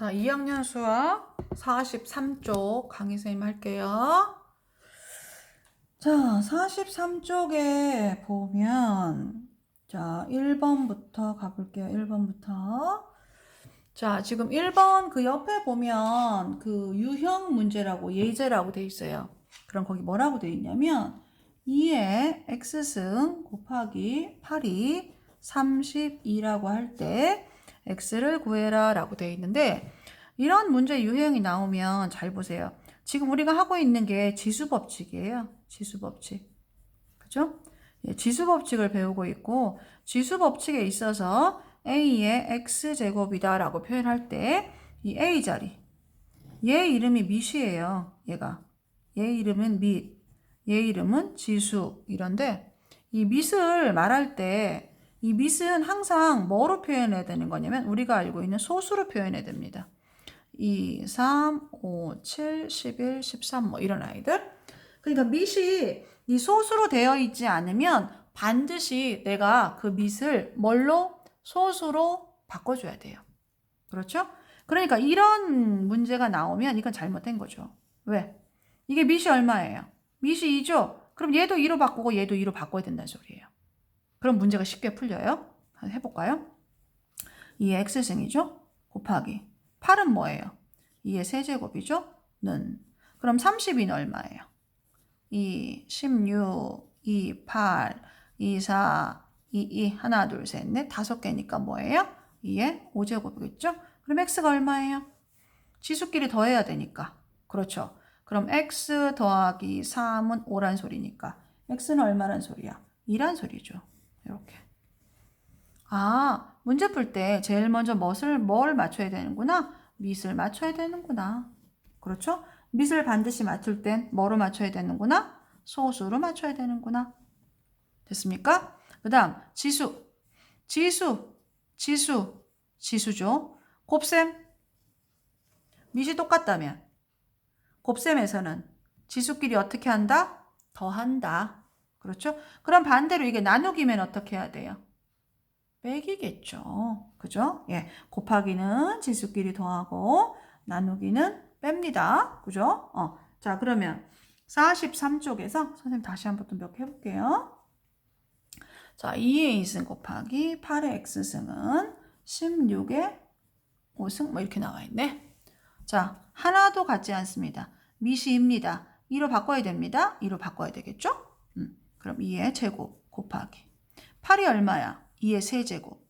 자, 2학년 수학 43쪽 강의 선생님 할게요. 자, 43쪽에 보면 자, 1번부터 가볼게요. 1번부터. 자, 지금 1번 그 옆에 보면 그 유형 문제라고 예제라고 돼 있어요. 그럼 거기 뭐라고 돼 있냐면 2의 x승 곱하기 8이 32라고 할 때 x를 구해라 라고 돼 있는데 이런 문제 유형이 나오면 잘 보세요. 지금 우리가 하고 있는 게 지수 법칙이에요. 지수 법칙. 그죠? 예, 지수 법칙을 배우고 있고 지수 법칙에 있어서 a의 x제곱이다 라고 표현할 때 이 a 자리 얘 이름이 밑이에요. 얘가 얘 이름은 밑, 얘 이름은 지수 이런데 이 밑을 말할 때 이 밑은 항상 뭐로 표현해야 되는 거냐면 우리가 알고 있는 소수로 표현해야 됩니다. 2, 3, 5, 7, 11, 13 뭐 이런 아이들. 그러니까 밑이 이 소수로 되어 있지 않으면 반드시 내가 그 밑을 뭘로 소수로 바꿔줘야 돼요. 그렇죠? 그러니까 이런 문제가 나오면 이건 잘못된 거죠. 왜? 이게 밑이 얼마예요? 밑이 2죠? 그럼 얘도 2로 바꾸고 얘도 2로 바꿔야 된다는 소리예요. 그럼 문제가 쉽게 풀려요. 한번 해볼까요? 2의 x승이죠? 곱하기 8은 뭐예요? 2의 세제곱이죠? 는 그럼 30은 얼마예요? 2, 16, 2, 8, 2, 4, 2, 2 하나, 둘, 셋, 넷 다섯 개니까 뭐예요? 2의 5제곱이겠죠? 그럼 x가 얼마예요? 지수끼리 더해야 되니까 그렇죠? 그럼 x 더하기 3은 5란 소리니까 x는 얼마란 소리야? 2란 소리죠. 이렇게. 아, 문제 풀 때 제일 먼저 무엇을 뭘 맞춰야 되는구나? 밑을 맞춰야 되는구나. 그렇죠? 밑을 반드시 맞출 땐 뭐로 맞춰야 되는구나? 소수로 맞춰야 되는구나. 됐습니까? 그 다음 지수. 지수. 지수. 지수죠. 곱셈. 밑이 똑같다면 곱셈에서는 지수끼리 어떻게 한다? 더한다. 그렇죠? 그럼 반대로 이게 나누기면 어떻게 해야 돼요? 빼기겠죠. 그죠? 예. 곱하기는 지수끼리 더하고 나누기는 뺍니다. 그죠? 어. 자, 그러면 43쪽에서 선생님 다시 한번 또 몇 개 해볼게요. 자, 2의 2승 곱하기 8의 x승은 16의 5승 뭐 이렇게 나와 있네. 자, 하나도 같지 않습니다. 미시입니다. 2로 바꿔야 됩니다. 2로 바꿔야 되겠죠? 음, 그럼 2의 제곱 곱하기 8이 얼마야? 2의 세제곱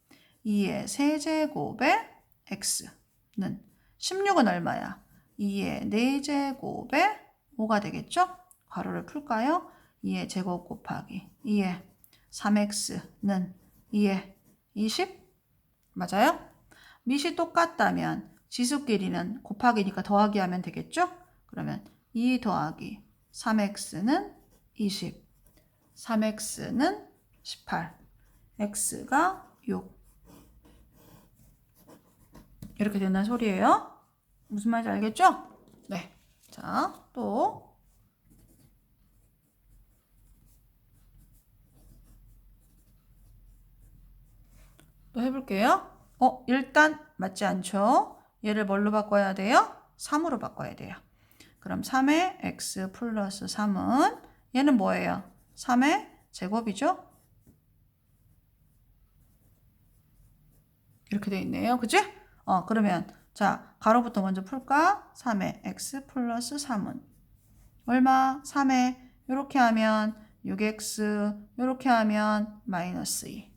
2의 세제곱의 x는 16은 얼마야? 2의 4제곱의 5가 되겠죠? 괄호를 풀까요? 2의 제곱 곱하기 2의 3x는 2의 20 맞아요? 밑이 똑같다면 지수끼리는 곱하기니까 더하기 하면 되겠죠? 그러면 2 더하기 3x는 20 3x는 18 x가 6 이렇게 된다는 소리예요. 무슨 말인지 알겠죠? 네. 자, 또 또 해볼게요. 어, 일단 맞지 않죠? 얘를 뭘로 바꿔야 돼요? 3으로 바꿔야 돼요. 그럼 3의 x 플러스 3은 얘는 뭐예요? 3의 제곱이죠? 이렇게 돼 있네요. 그지? 어, 그러면 자, 가로부터 먼저 풀까? 3의 x 플러스 3은 얼마? 3의 이렇게 하면 6x 이렇게 하면 마이너스 2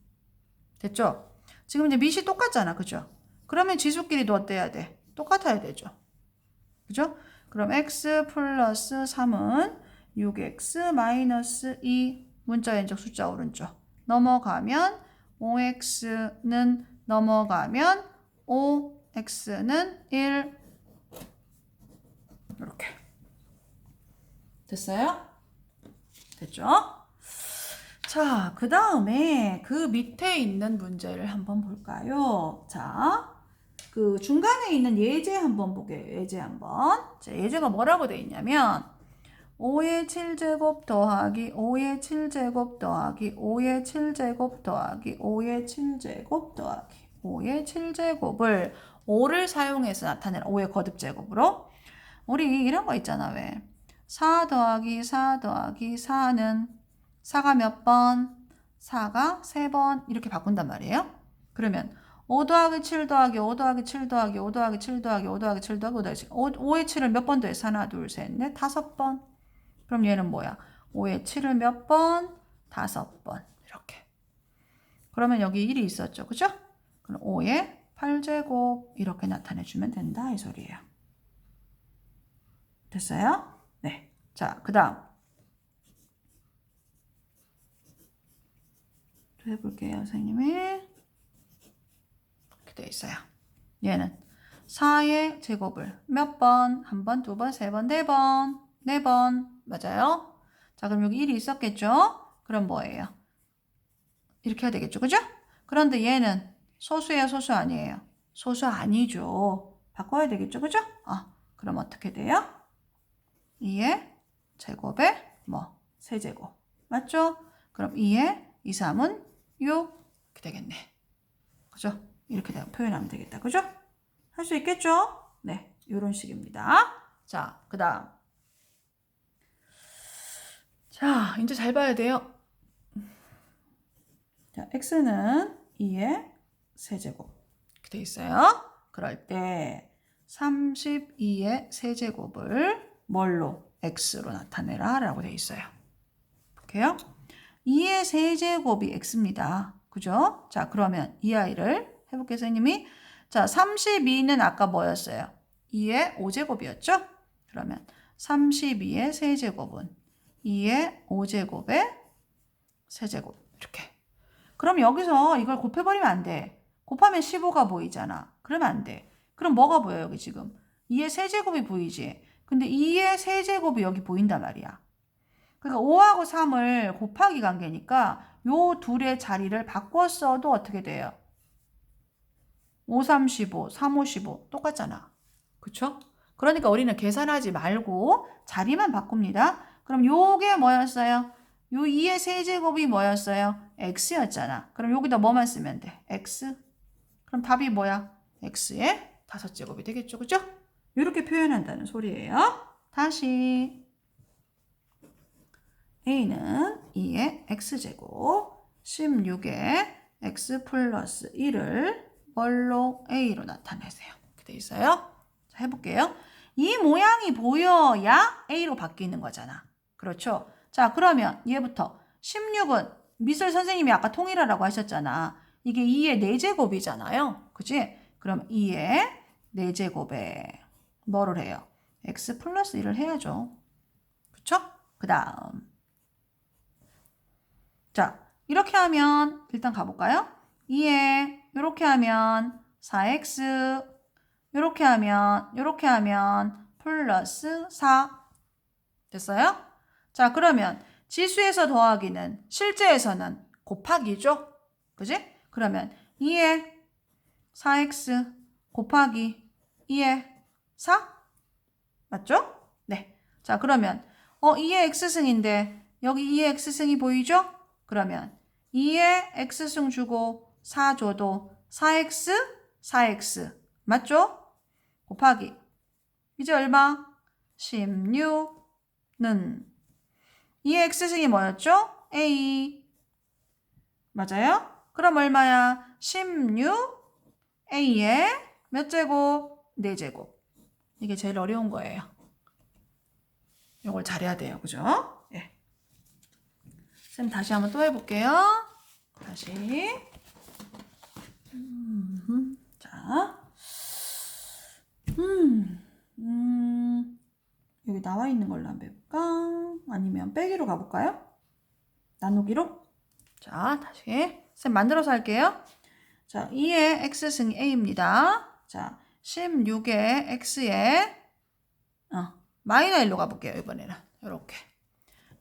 됐죠? 지금 이제 밑이 똑같잖아. 그죠? 그러면 지수끼리도 어때야 돼? 똑같아야 되죠. 그죠? 그럼 x 플러스 3은 6x 마이너스 2 문자 왼쪽 숫자 오른쪽 넘어가면 5x는 넘어가면 5x는 1 이렇게 됐어요? 됐죠? 자, 그 다음에 그 밑에 있는 문제를 한번 볼까요? 자, 그 중간에 있는 예제 한번 보게요. 예제 한번. 자, 예제가 뭐라고 돼 있냐면 5의 7제곱 더하기 5의 7제곱 더하기 5의 7제곱 더하기 5의 7제곱 더하기 5의 7제곱을 5를 사용해서 나타내라. 5의 거듭제곱으로. 우리 이런 거 있잖아, 왜. 4 더하기 4 더하기 4는 4가 몇 번? 4가 3번 이렇게 바꾼단 말이에요. 그러면 5 더하기 7 더하기 5 더하기 7 더하기 5 더하기 7 더하기 5 더하기 7 더하기 5 더하기 7 5, 5의 7을 몇 번 더해서 하나 둘 셋 넷 다섯 번 그럼 얘는 뭐야 5의 7을 몇 번? 다섯 번 이렇게 그러면 여기 1이 있었죠 그죠? 그럼 5의 8제곱 이렇게 나타내주면 된다 이 소리예요 됐어요? 네 자 그 다음 또 해볼게요 선생님이 이렇게 돼 있어요 얘는 4의 제곱을 몇 번? 한 번, 두 번, 세 번, 네 번, 네 번. 맞아요? 자, 그럼 여기 1이 있었겠죠? 그럼 뭐예요? 이렇게 해야 되겠죠? 그죠? 그런데 얘는 소수예요? 소수 아니에요? 소수 아니죠. 바꿔야 되겠죠? 그죠? 아, 그럼 어떻게 돼요? 2의 제곱에 뭐? 세제곱. 맞죠? 그럼 2의 2, 3은 6. 이렇게 되겠네. 그죠? 이렇게 표현하면 되겠다. 그죠? 할 수 있겠죠? 네, 이런 식입니다. 자, 그 다음. 자, 이제 잘 봐야 돼요. 자, x는 2의 세제곱. 이렇게 돼 있어요. 그럴 때 32의 세제곱을 뭘로? x로 나타내라 라고 돼 있어요. 볼게요. 2의 세제곱이 x입니다. 그죠? 자, 그러면 이 아이를 해볼게요, 선생님이. 자, 32는 아까 뭐였어요? 2의 5제곱이었죠? 그러면 32의 세제곱은 2의 5제곱의 세제곱. 이렇게. 그럼 여기서 이걸 곱해버리면 안 돼. 곱하면 15가 보이잖아. 그러면 안 돼. 그럼 뭐가 보여, 여기 지금? 2의 세제곱이 보이지? 근데 2의 세제곱이 여기 보인단 말이야. 그러니까 5하고 3을 곱하기 관계니까 요 둘의 자리를 바꿨어도 어떻게 돼요? 5, 3, 15, 3, 5, 15 똑같잖아. 그쵸? 그러니까 우리는 계산하지 말고 자리만 바꿉니다. 그럼 요게 뭐였어요? 요 2의 세제곱이 뭐였어요? x였잖아. 그럼 여기다 뭐만 쓰면 돼? x. 그럼 답이 뭐야? x의 다섯 제곱이 되겠죠. 그죠? 이렇게 표현한다는 소리예요. 다시 a는 2의 x제곱 16의 x 플러스 1을 뭘로 a로 나타내세요. 이렇게 돼 있어요. 자, 해볼게요. 이 모양이 보여야 a로 바뀌는 거잖아. 그렇죠? 자, 그러면 얘부터 16은 미술 선생님이 아까 통일하라고 하셨잖아. 이게 2의 4제곱이잖아요. 그지? 그럼 2의 4제곱에 뭐를 해요? x 플러스 1을 해야죠. 그쵸? 그 다음. 자, 이렇게 하면 일단 가볼까요? 2에 이렇게 하면 4x 이렇게 하면 이렇게 하면 플러스 4 됐어요? 자 그러면 지수에서 더하기는 실제에서는 곱하기죠? 그지? 그러면 2에 4x 곱하기 2에 4 맞죠? 네. 자 그러면 어 2의 x승인데 여기 2의 x승이 보이죠? 그러면 2의 x승 주고 4 줘도 4x, 4x. 맞죠? 곱하기. 이제 얼마? 16는 이 x승이 뭐였죠? a. 맞아요? 그럼 얼마야? 16a의 몇 제곱? 4제곱. 이게 제일 어려운 거예요. 이걸 잘해야 돼요. 그죠? 예. 쌤 다시 한번 또 해볼게요. 다시. 음, 자, 음, 음, 여기 나와 있는 걸로 한번 해볼까? 아니면 빼기로 가볼까요? 나누기로? 자, 다시. 쌤 만들어서 할게요. 자, 2의 x승 a입니다. 자, 16의 x에 어, 마이너 1로 가볼게요. 이번에는. 이렇게.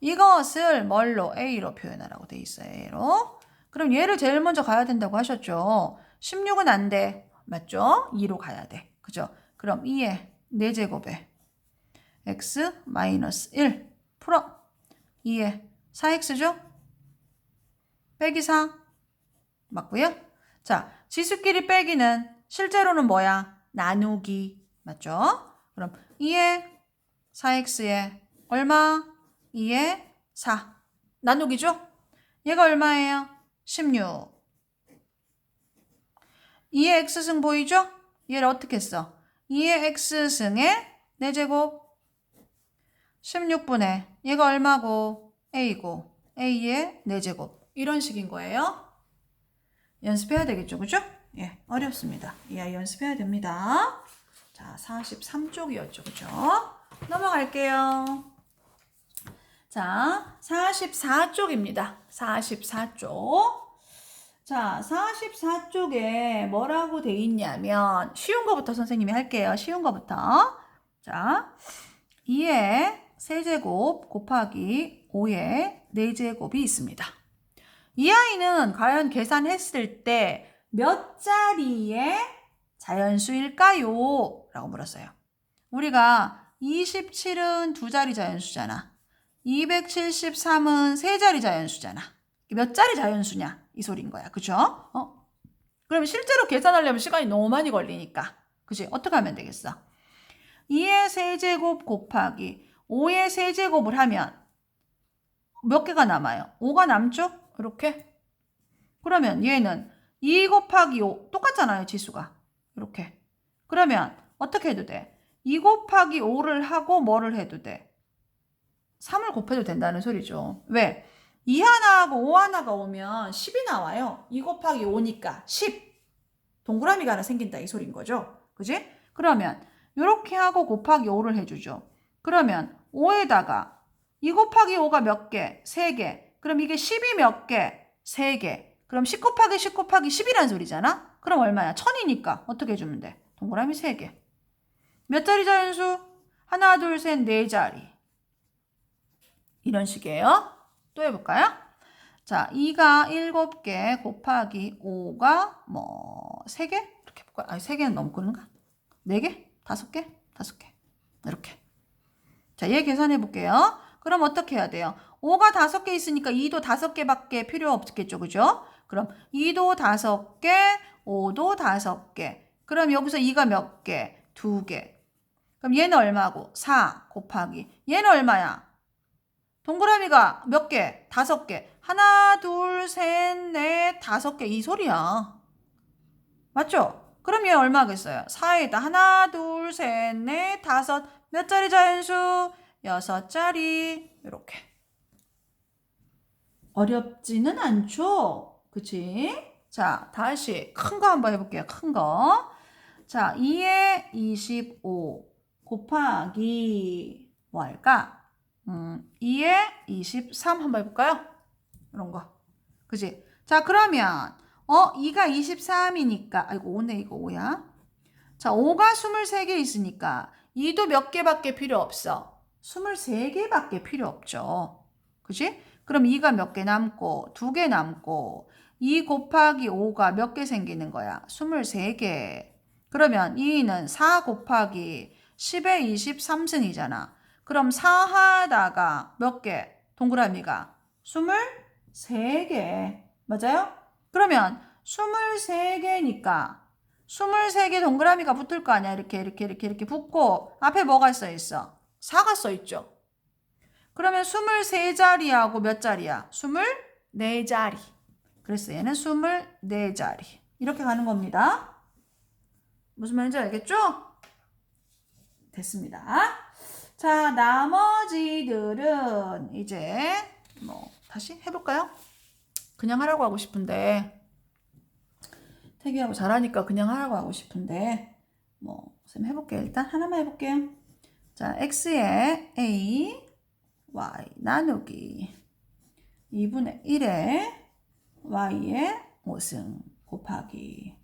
이것을 뭘로? a로 표현하라고 돼 있어요. a로. 그럼 얘를 제일 먼저 가야 된다고 하셨죠. 16은 안 돼. 맞죠? 2로 가야 돼. 그죠? 그럼 2의 4제곱에 x 마이너스 1 풀어 2의 4x죠? 빼기 4 맞고요. 자, 지수끼리 빼기는 실제로는 뭐야? 나누기. 맞죠? 그럼 2에 4x에 얼마? 2에 4. 나누기죠? 얘가 얼마예요? 16. 2의 x승 보이죠? 얘를 어떻게 써? 2의 x승의 4제곱 16분에 얘가 얼마고 a고 a의 4제곱 이런 식인 거예요. 연습해야 되겠죠. 그죠? 예, 어렵습니다. 이 아이 연습해야 됩니다. 자, 43쪽이었죠. 그죠? 넘어갈게요. 자, 44쪽입니다. 44쪽. 자, 44쪽에 뭐라고 돼 있냐면 쉬운 거부터 선생님이 할게요. 쉬운 거부터. 자, 2에 3제곱 곱하기 5의 4제곱이 있습니다. 이 아이는 과연 계산했을 때 몇 자리의 자연수일까요? 라고 물었어요. 우리가 27은 두 자리 자연수잖아. 273은 세 자리 자연수잖아. 몇 자리 자연수냐? 이 소리인 거야. 그쵸? 어? 그럼 실제로 계산하려면 시간이 너무 많이 걸리니까. 그치? 어떻게 하면 되겠어? 2의 세제곱 곱하기 5의 세제곱을 하면 몇 개가 남아요? 5가 남죠? 이렇게. 그러면 얘는 2 곱하기 5 똑같잖아요, 지수가. 이렇게. 그러면 어떻게 해도 돼? 2 곱하기 5를 하고 뭐를 해도 돼? 3을 곱해도 된다는 소리죠. 왜? 2 하나하고 5 하나가 오면 10이 나와요. 2 곱하기 5니까 10. 동그라미가 하나 생긴다 이 소리인 거죠. 그지? 그러면 이렇게 하고 곱하기 5를 해주죠. 그러면 5에다가 2 곱하기 5가 몇 개? 3개. 그럼 이게 10이 몇 개? 3개. 그럼 10 곱하기 10 곱하기 10이란 소리잖아? 그럼 얼마야? 1000이니까 어떻게 해주면 돼? 동그라미 3개. 몇 자리 자연수? 하나, 둘, 셋, 네 자리. 이런 식이에요. 또 해볼까요? 자, 2가 7개 곱하기 5가 뭐 3개? 이렇게 해볼까요? 아니, 3개는 너무 끄는가? 4개? 5개? 5개. 이렇게. 자, 얘 계산해 볼게요. 그럼 어떻게 해야 돼요? 5가 5개 있으니까 2도 5개밖에 필요 없겠죠. 그죠? 그럼 2도 5개, 5도 5개. 그럼 여기서 2가 몇 개? 2개. 그럼 얘는 얼마고? 4 곱하기. 얘는 얼마야? 동그라미가 몇 개? 5개. 하나, 둘, 셋, 넷, 다섯 개. 이 소리야. 맞죠? 그럼 얘 얼마겠어요? 4에다 하나, 둘, 셋, 넷, 다섯. 몇 자리 자연수? 여섯 자리. 이렇게. 어렵지는 않죠? 그치? 자, 다시 큰 거 한번 해볼게요. 큰 거. 자, 2에 25 곱하기 뭐 할까? 음, 2에 23 한번 해볼까요? 이런 거. 그지? 자, 그러면 어, 2가 23이니까 아이고 5네 이거 5야. 자, 5가 23개 있으니까 2도 몇 개밖에 필요 없어. 23개밖에 필요 없죠. 그지? 그럼 2가 몇 개 남고 2개 남고 2 곱하기 5가 몇 개 생기는 거야? 23개. 그러면 2는 4 곱하기 10에 23승이잖아. 그럼 4 하다가 몇 개? 동그라미가 23개. 맞아요? 그러면 23개니까 23개 동그라미가 붙을 거 아니야. 이렇게 이렇게 이렇게 이렇게 붙고 앞에 뭐가 써 있어? 4가 써 있죠. 그러면 23자리하고 몇 자리야? 24자리. 그래서 얘는 24자리. 이렇게 가는 겁니다. 무슨 말인지 알겠죠? 됐습니다. 자, 나머지들은 이제 뭐 다시 해볼까요? 그냥 하라고 하고 싶은데 태기하고 잘하니까 그냥 하라고 하고 싶은데 뭐 쌤 해볼게요. 일단 하나만 해볼게요. 자, x에 a y 나누기 2분의 1에 y의 5승 곱하기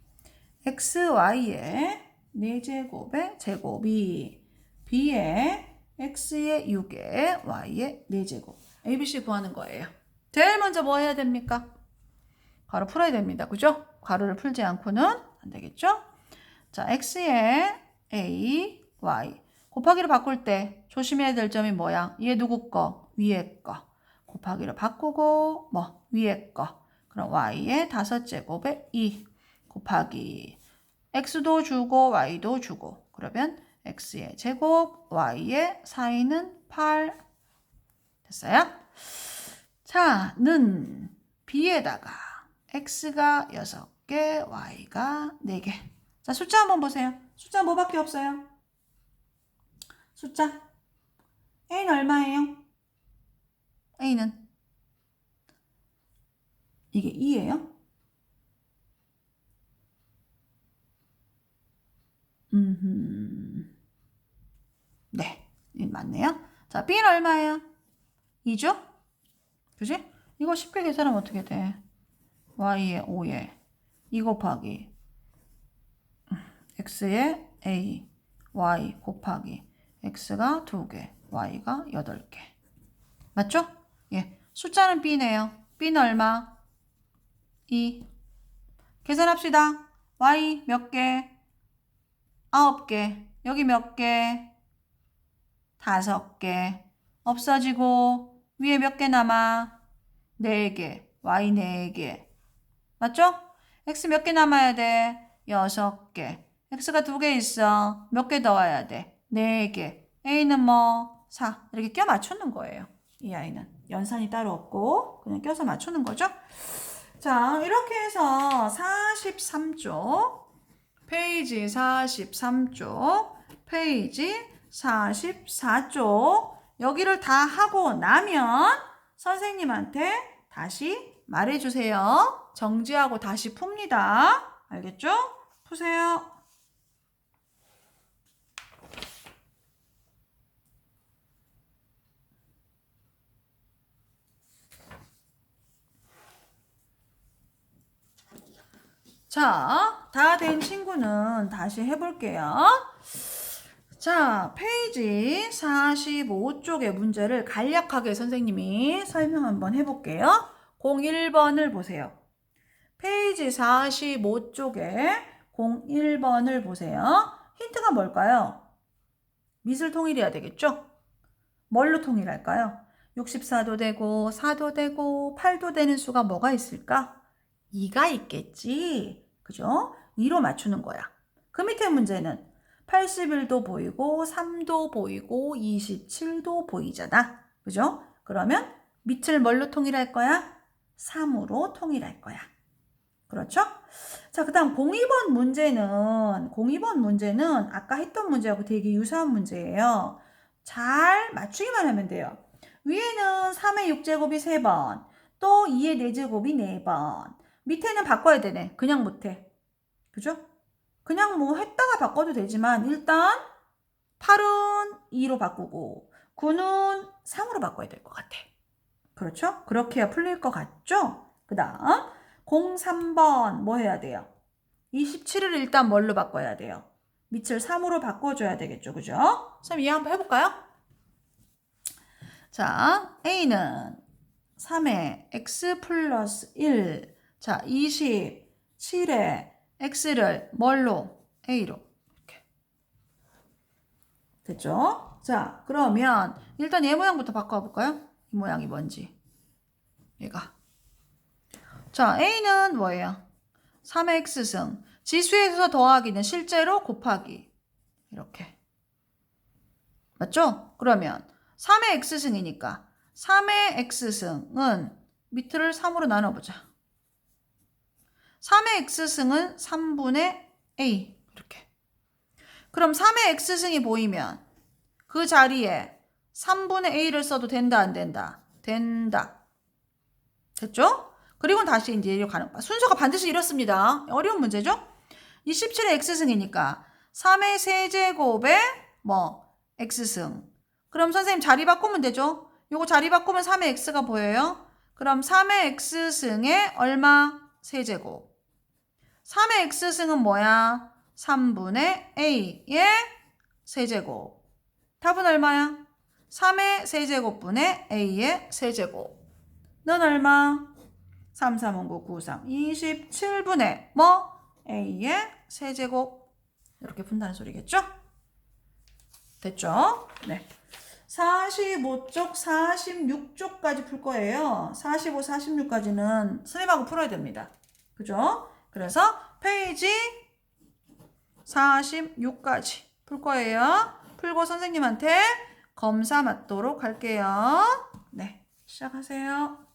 x, y의 4제곱의 제곱이 b의 x의 6에 y의 4제곱 abc 구하는 거예요. 제일 먼저 뭐 해야 됩니까? 괄호 풀어야 됩니다. 그죠? 괄호를 풀지 않고는 안 되겠죠? 자, x에 a, y 곱하기로 바꿀 때 조심해야 될 점이 뭐야? 얘 누구 거? 위에 거. 곱하기로 바꾸고 뭐 위에 거. 그럼 y의 다섯 제곱에 2 곱하기 x도 주고 y도 주고 그러면 x의 제곱 y의 사이는 8 됐어요? 자, 는 b에다가 x가 6개, y가 4개. 자, 숫자 한번 보세요. 숫자 뭐밖에 없어요? 숫자. a는 얼마예요? a는 이게 2예요? 음, 네, 이 맞네요. 자, b는 얼마예요? 2죠? 그지? 이거 쉽게 계산하면 어떻게 돼? Y의 5에 2 곱하기 x의 a, y 곱하기 x가 2개, y가 8개. 맞죠? 예. 숫자는 b네요. b는 얼마? 2. 계산합시다. y 몇 개? 9개. 여기 몇 개? 5개. 없어지고 위에 몇 개 남아? 4개. y 4개. 맞죠? x 몇 개 남아야 돼? 6개. x가 2개 있어. 몇 개 더 와야 돼? 4개. a는 뭐? 4. 이렇게 껴 맞추는 거예요. 이 아이는. 연산이 따로 없고 그냥 껴서 맞추는 거죠. 자, 이렇게 해서 43쪽, 페이지 43쪽, 페이지 44쪽, 여기를 다 하고 나면 선생님한테 다시 말해주세요. 정지하고 다시 풉니다. 알겠죠? 푸세요. 자, 다 된 친구는 다시 해볼게요. 자, 페이지 45쪽의 문제를 간략하게 선생님이 설명 한번 해볼게요. 01번을 보세요. 페이지 45쪽에 01번을 보세요. 힌트가 뭘까요? 미술 통일해야 되겠죠? 뭘로 통일할까요? 64도 되고 4도 되고 8도 되는 수가 뭐가 있을까? 2가 있겠지. 그죠? 2로 맞추는 거야. 그 밑에 문제는 81도 보이고 3도 보이고 27도 보이잖아. 그죠? 그러면 밑을 뭘로 통일할 거야? 3으로 통일할 거야. 그렇죠? 자, 그 다음 02번 문제는, 02번 문제는 아까 했던 문제하고 되게 유사한 문제예요. 잘 맞추기만 하면 돼요. 위에는 3의 6제곱이 3번, 또 2의 4제곱이 4번. 밑에는 바꿔야 되네. 그냥 못해. 그죠? 그냥 뭐 했다가 바꿔도 되지만 일단 8은 2로 바꾸고 9는 3으로 바꿔야 될 것 같아. 그렇죠? 그렇게 풀릴 것 같죠? 그 다음 03번 뭐 해야 돼요? 27을 일단 뭘로 바꿔야 돼요? 밑을 3으로 바꿔줘야 되겠죠. 그죠? 선생님 이해 한번 해볼까요? 자, A는 3의 x 플러스 1. 자, 27에 x를 뭘로? a로. 이렇게. 됐죠? 자, 그러면 일단 얘 모양부터 바꿔볼까요? 이 모양이 뭔지. 얘가. 자, a는 뭐예요? 3의 x승. 지수에서 더하기는 실제로 곱하기. 이렇게. 맞죠? 그러면 3의 x승이니까 3의 x승은 밑을 3으로 나눠보자. 3의 x승은 3분의 a 이렇게. 그럼 3의 x승이 보이면 그 자리에 3분의 a를 써도 된다 안 된다? 된다. 됐죠? 그리고 다시 이제 이리로 가는. 순서가 반드시 이렇습니다. 어려운 문제죠? 27의 x승이니까 3의 세제곱에 뭐 x승. 그럼 선생님 자리 바꾸면 되죠? 요거 자리 바꾸면 3의 x가 보여요. 그럼 3의 x승에 얼마? 세제곱. 3의 x승은 뭐야? 3분의 a의 세제곱. 답은 얼마야? 3의 세제곱분의 a의 세제곱. 는 얼마? 3, 3, 5, 9, 9, 3, 27분의 뭐? a의 세제곱. 이렇게 푼다는 소리겠죠? 됐죠? 네. 45쪽, 46쪽까지 풀 거예요. 45, 46까지는 선생님하고 풀어야 됩니다. 그죠? 그래서 페이지 46까지 풀 거예요. 풀고 선생님한테 검사 맞도록 할게요. 네, 시작하세요.